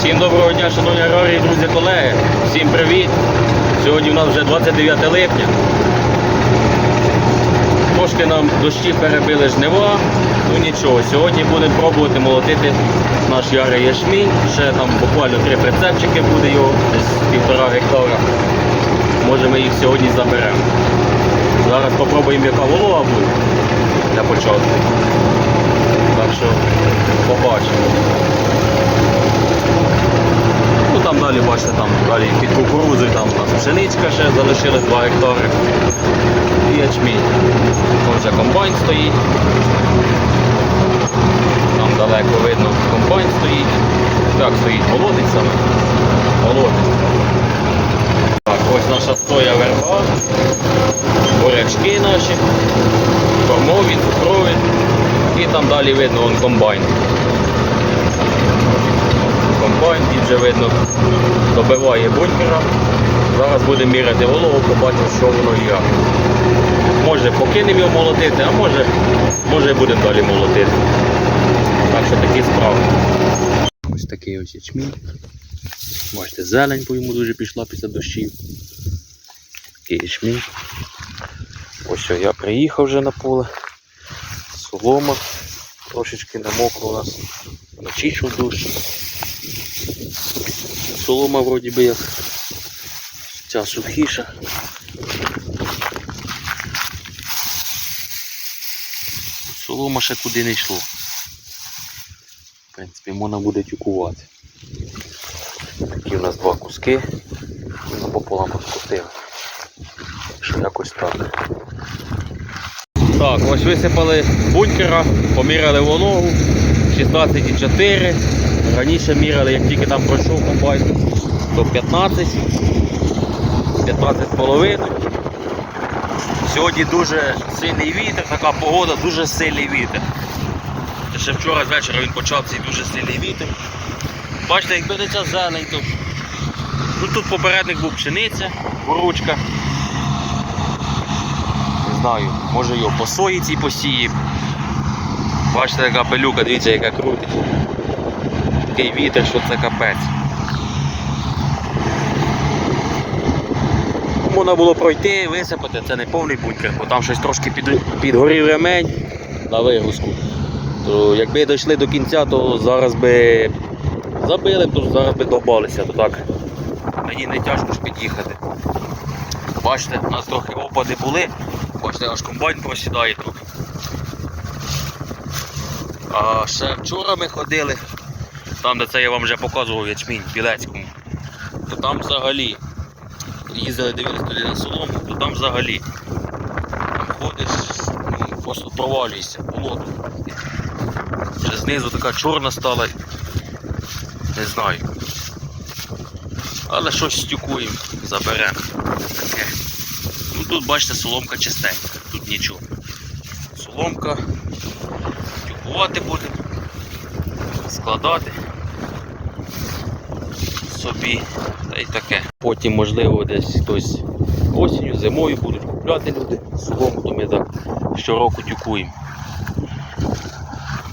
Всім доброго дня, шановні аграрії, друзі, колеги. Всім привіт. Сьогодні у нас вже 29 липня. Трошки нам дощі перебили жнива. Ну нічого, сьогодні будемо пробувати молотити наш ярий ячмінь. Ще там буквально три прицепчики буде його, десь півтора гектара. Може ми їх сьогодні заберемо. Зараз спробуємо, яка волога буде для початку. Так що побачимо. Там далі, бачите, там далі під кукурудзою там у нас пшеничка ще залишилась 2 гектари. І ячмінь. Там вже комбайн стоїть. Там далеко видно комбайн стоїть. Так стоїть, молодить саме. Молодить. Так, ось наша стоя верба. Бурячки наші. Кормові, цукрові. І там далі видно вон комбайн комбайн і вже видно добиває бункера. Зараз будемо міряти вологу, побачимо, що воно і як. Може покинемо його молотити, а може, може будемо далі молотити. Так що такі справи. Ось такий ось ячмінь. Бачите, зелень по йому дуже пішла після дощів. Такий ячмінь. Ось я приїхав вже на поле. Солома. Трошечки намокло у нас. Йшов дощ. Солома вроді би як ця сухіша. Солома ще куди не йшло. В принципі, можна буде тюкувати. Такі у нас два куски. Напополам розкрутили. Так що якось так. Так, ось висипали бункера, поміряли вологу 16,4. Раніше міряли, як тільки там пройшов комбайн, то 15, 15,5. Сьогодні дуже сильний вітер, така погода, дуже сильний вітер. Ще вчора з вечора він почав цей дуже сильний вітер. Бачите, якби не ця зелень, то ну, тут попередник був пшениця, горучка. Не знаю, може його по сої цій посіємо. Бачите, яка пилюка, дивіться, яка крутить. Такий вітер, що це капець. Можна було пройти, висипати, це не повний бункер, бо там щось трошки під, підгорів ремень на вигрузку. То якби дійшли до кінця, то зараз би забили, то зараз би добалися, то так мені не тяжко ж під'їхати. Бачите, у нас трохи опади були, бачите, аж комбайн просідає трохи. А ще вчора ми ходили, там де це я вам вже показував ячмінь Білецькому, то там взагалі їздили, дивились туди на солому, то там взагалі там ходиш, ну, просто провалюєшся, болото. Вже знизу така чорна стала, не знаю. Але щось стюкуємо, заберемо. Ну тут бачите соломка чистенька, тут нічого. Соломка, тюкувати будемо, складати собі та й таке. Потім, можливо, десь хтось осінню, зимою будуть купляти люди солому, то ми так щороку тюкуємо.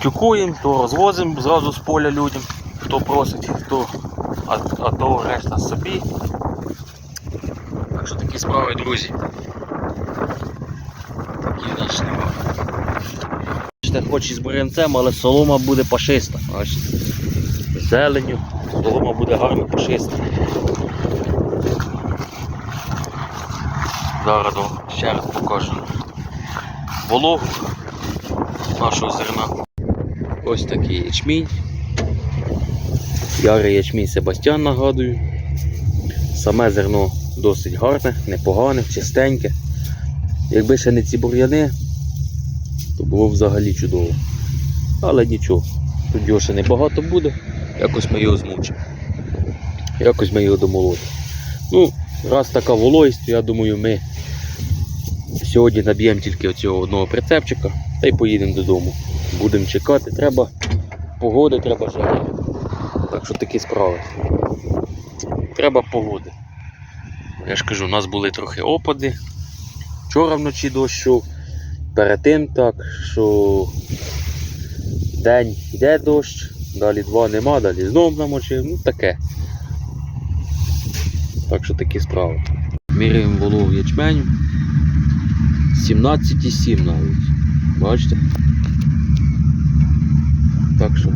Тюкуємо, то розвозимо зразу з поля людям, хто просить, хто, а, а то решта собі. Так що такі справи, друзі. Такі в нас нема. Хоч і з бурянцем, але солома буде пашиста. Зеленю, солома буде гарно пашиста. Зараз ще раз покажу вологу нашого зерна. Ось такий ячмінь. Ярий ячмінь Себастьян нагадую. Саме зерно досить гарне, непогане, чистеньке. Якби ще не ці бур'яни, то було взагалі чудово. Але нічого, тут його ще небагато буде, якось ми його змучимо. Якось ми його домолотимо. Ну, раз така вологість, то я думаю, ми сьогодні наб'ємо тільки оцього одного прицепчика та й поїдемо додому. Будемо чекати, треба погоди, треба жари. Так що такі справи. Треба погоди. Я ж кажу, у нас були трохи опади. Вчора вночі дощ йшов. Перед тим так, що день йде дощ, далі два нема, далі знов намочив, ну таке. Так що такі справи. Міряємо вологу ячменю. 17,7 навіть. Бачите? Так що,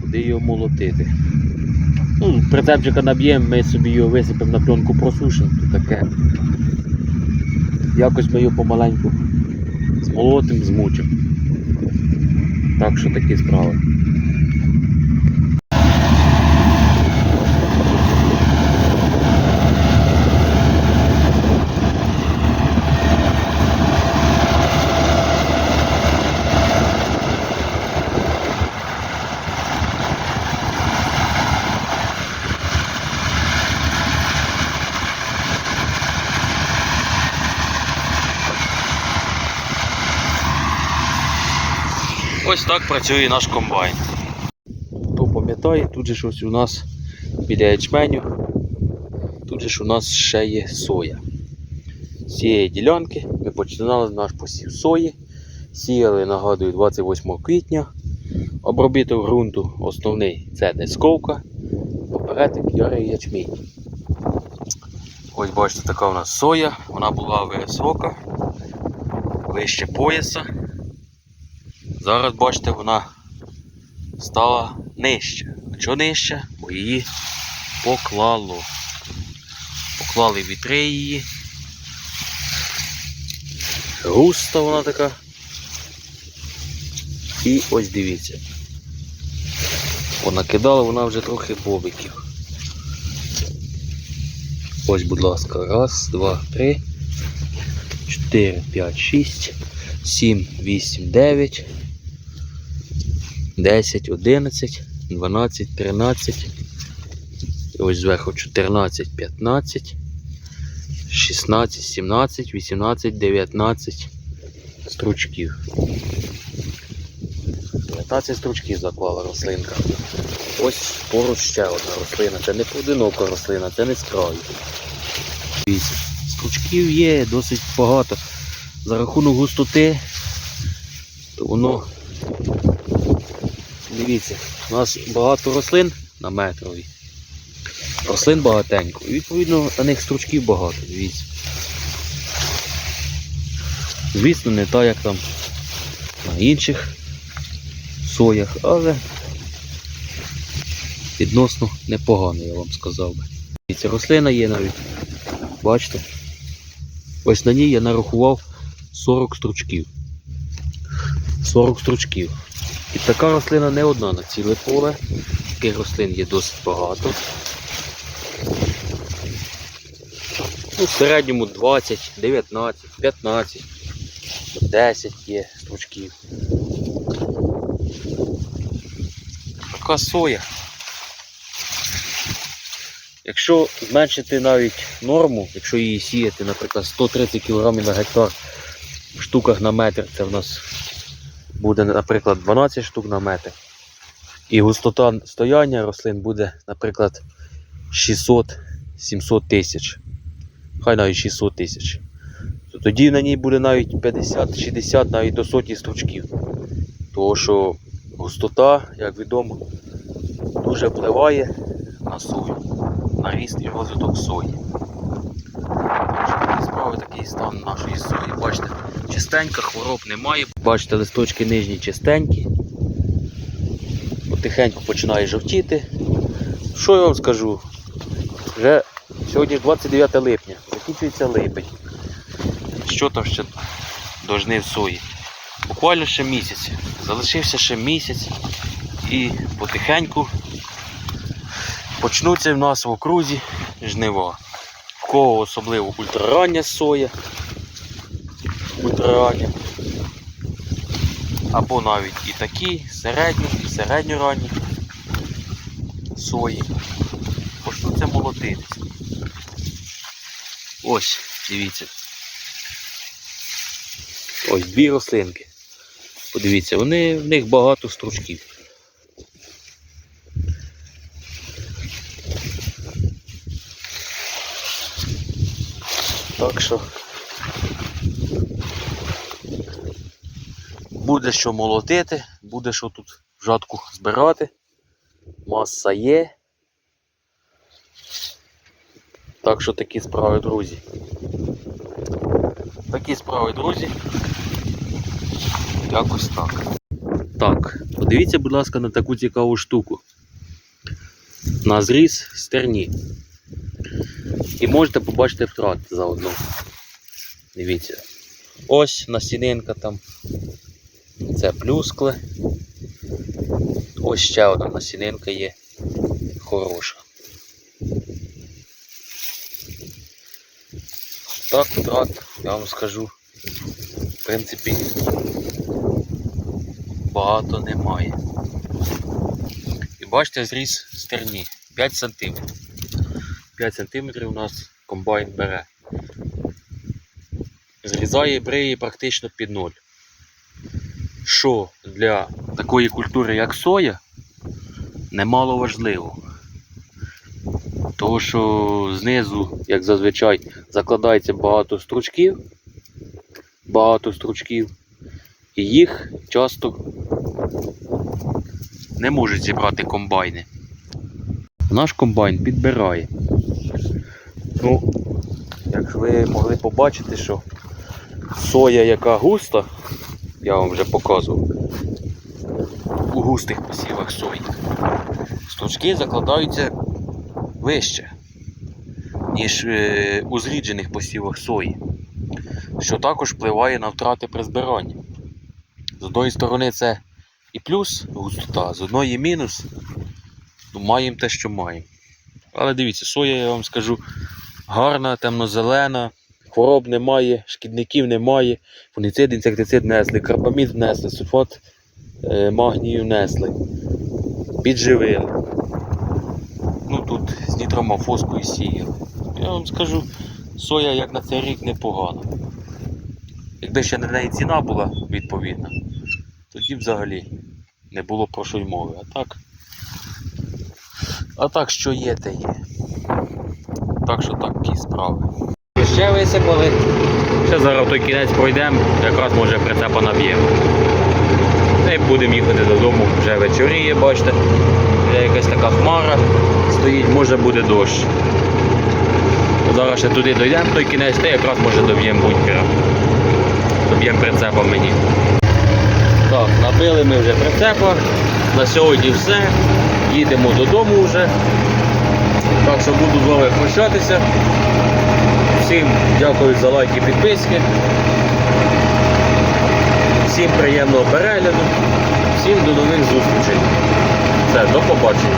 куди його молотити? Ну, прицепчика наб'ємо, ми собі його висипемо на пленку просушимо, то таке. Якось ми його помаленьку змолотим, змучимо. Так що такі справи. Ось так працює наш комбайн. Хто пам'ятає, тут же щось у нас біля ячменю, тут же ж у нас ще є соя. З цієї ділянки ми починали наш посів сої. Сіяли, нагадую, 28 квітня. Обробіток ґрунту основний це дисковка, попередник ярий ячмінь. Ось бачите, така у нас соя, вона була висока, вище пояса. Зараз бачите, вона стала нижче. А чого нижче? Бо її поклало. Поклали вітри її. Густа вона така. І ось дивіться. Понакидала вона вже трохи бобиків. Ось, будь ласка, раз, два, три, чотири, п'ять, шість, сім, вісім, дев'ять. 10, 11, 12, 13. І ось зверху 14, 15, 16, 17, 18, 19 стручків. 19 стручків заклала рослинка. Ось поруч ще одна рослина. Це не поодинока рослина, це не з краю. Стручків є досить багато. За рахунок густоти, то воно Дивіться, у нас багато рослин на метрові. Рослин багатенько. І відповідно на них стручків багато, дивіться. Звісно, не так, як там на інших соях, але відносно непогано, я вам сказав би. Дивіться, рослина є навіть. Бачите? Ось на ній я нарахував 40 стручків. 40 стручків. І така рослина не одна на ціле поле. Таких рослин є досить багато. Ну, в середньому 20, 19, 15, 10 є стручків. Така соя. Якщо зменшити навіть норму, якщо її сіяти, наприклад, 130 кг на гектар в штуках на метр, це в нас буде, наприклад, 12 штук на метр. І густота стояння рослин буде, наприклад, 600-700 тисяч. Хай навіть 600 тисяч. То тоді на ній буде навіть 50-60, навіть до сотні стручків. Тому що густота, як відомо, дуже впливає на сою, на ріст і розвиток сої. Так що такі справи такий стан нашої сої. Бачите, чистенька, хвороб немає. Бачите, листочки нижні чистенькі. Потихеньку починає жовтіти. Що я вам скажу? Вже сьогодні ж 29 липня, закінчується липень. Що там ще до жнив сої? Буквально ще місяць. Залишився ще місяць і потихеньку почнуться в нас в окрузі жнива. В кого особливо ультрарання соя. Ультрарання. Або навіть і такі, середні, і середньоранні сої. Почнуться молотитися. Ось, дивіться. Ось дві рослинки. Подивіться, вони, в них багато стручків. Так що буде що молотити, буде що тут жатку збирати. Маса є. Так що такі справи, друзі. Такі справи, друзі. Якось так. Так, подивіться, будь ласка, на таку цікаву штуку. На зріз стерні. І можете побачити втрати заодно. Дивіться. Ось насінинка там. Це плюскле. Ось ще одна насінинка є. Хороша. Так, втрат, я вам скажу. В принципі, багато немає. І бачите, зріз стерні 5 см. 5 см у нас комбайн бере. Зрізає бриї практично під ноль. Що для такої культури, як соя, немало важливо. Тому що знизу, як зазвичай, закладається багато стручків, багато стручків, і їх часто не можуть зібрати комбайни. Наш комбайн підбирає. Ну, як ви могли побачити, що соя, яка густа, я вам вже показував, у густих посівах сої, стручки закладаються вище, ніж е, у зріджених посівах сої, що також впливає на втрати при збиранні. З одної сторони це і плюс густота, з одної мінус. Ну, маємо те, що маємо. Але дивіться, соя, я вам скажу, гарна, темно-зелена, хвороб немає, шкідників немає, фуніцид, інсектицид несли, карбамід внесли, сульфат е, магнію внесли, підживили. Ну тут з нітромофоскою сіяли. Я вам скажу, соя як на цей рік непогана. Якби ще на неї ціна була відповідна, тоді взагалі не було про що й мови. А так. А так, що є, те є. Так що такі справи. Ще висипали. Ще зараз в той кінець пройдемо, якраз може прицепа наб'ємо. Та й будемо їхати додому, вже вечоріє, бачите. Вже якась така хмара стоїть, може буде дощ. Зараз ще туди дійдемо, той кінець, та якраз може доб'ємо бункера. Доб'ємо прицепа мені. Так, набили ми вже прицепа. На сьогодні все. Їдемо додому вже. Так що буду з вами прощатися. Всім дякую за лайки і підписки. Всім приємного перегляду. Всім до нових зустрічей. Все, до побачення.